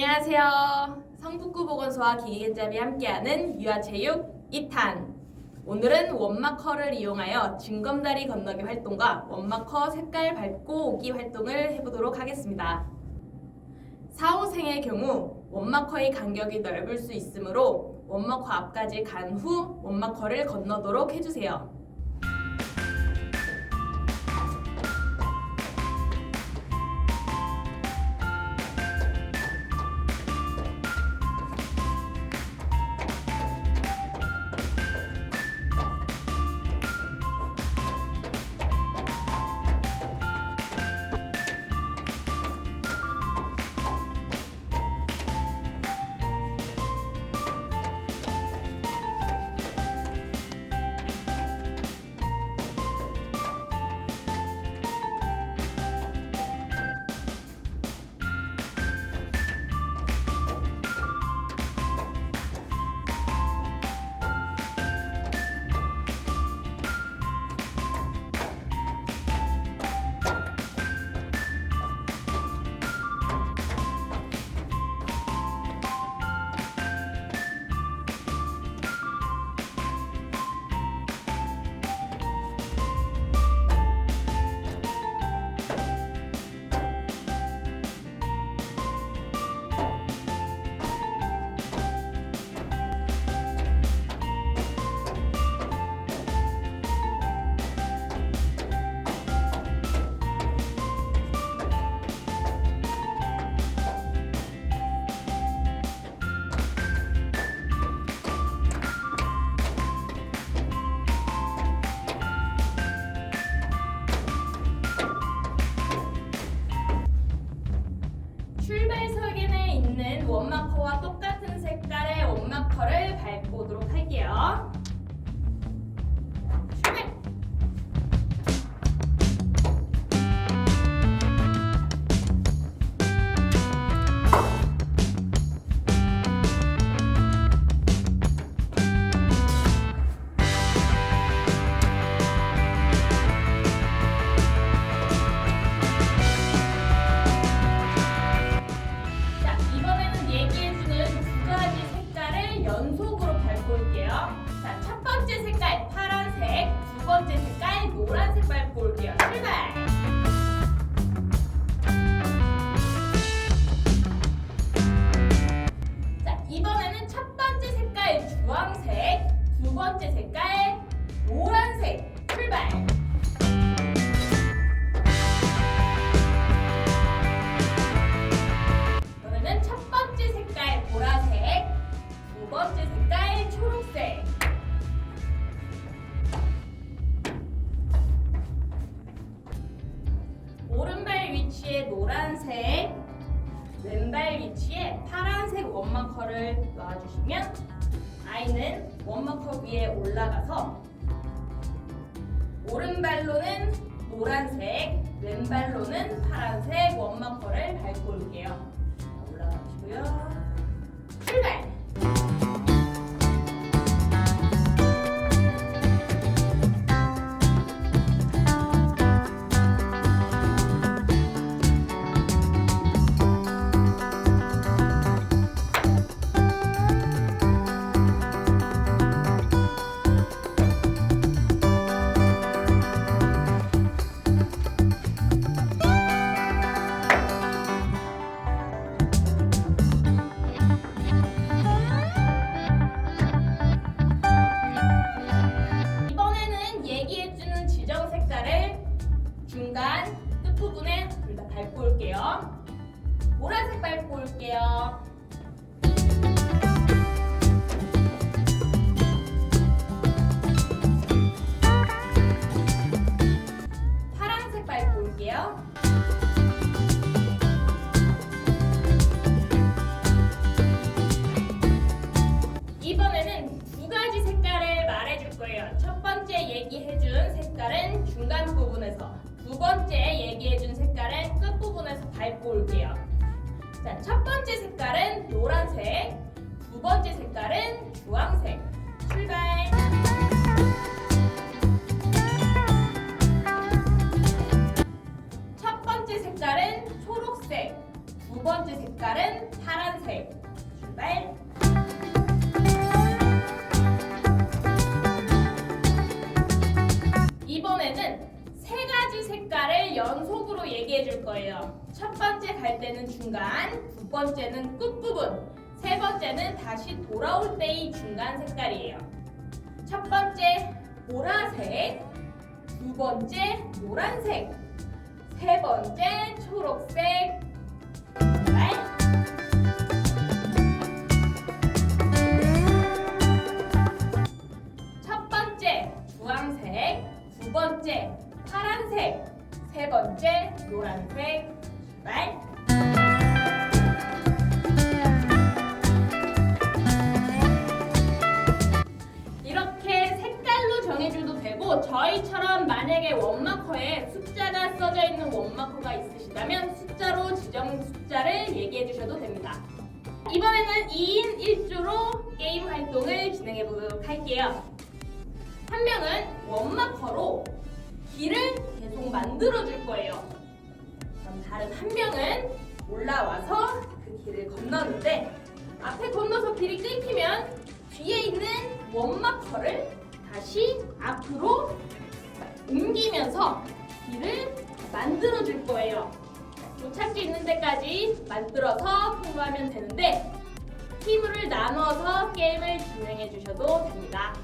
안녕하세요. 성북구 보건소와 기계견잡이 함께하는 유아체육 2탄. 오늘은 원마커를 이용하여 징검다리 건너기 활동과 원마커 색깔 밟고 오기 활동을 해보도록 하겠습니다. 4, 5생의 경우 원마커의 간격이 넓을 수 있으므로 원마커 앞까지 간 후 원마커를 건너도록 해주세요. 노란색, 왼발 위치에 파란색 원마커를 놔주시면 아이는 원마커 위에 올라가서 오른발로는 노란색, 왼발로는 파란색 원마커를 밟고 올게요. 자, 올라가시고요. 출발! 중간 부분에서, 두 번째 얘기해준 색깔은 끝 부분에서 밟고 올게요. 자, 첫 번째 색깔은 노란색, 두 번째 색깔은 주황색. 출발. 첫 번째 색깔은 초록색, 두 번째 색깔은 파란색. 거예요. 첫 번째 갈 때는 중간, 두 번째는 끝부분, 세 번째는 다시 돌아올 때의 중간 색깔이에요. 첫 번째 보라색, 두 번째 노란색, 세 번째 초록색. 네. 첫 번째 주황색, 두 번째 파란색, 세 번째 노란색. 네. 이렇게 색깔로 정해줘도 되고 저희처럼 만약에 원마커에 숫자가 써져 있는 원마커가 있으시다면 숫자로 지정 숫자를 얘기해 주셔도 됩니다. 이번에는 2인 1조로 게임 활동을 진행해 보도록 할게요. 한 명은 원마커로 길을 계속 만들어 줄 거예요. 그럼 다른 한 명은 올라와서 그 길을 건너는데 앞에 건너서 길이 끊기면 뒤에 있는 원마커를 다시 앞으로 옮기면서 길을 만들어 줄 거예요. 도착지 있는 데까지 만들어서 통과하면 되는데 팀을 나눠서 게임을 진행해 주셔도 됩니다.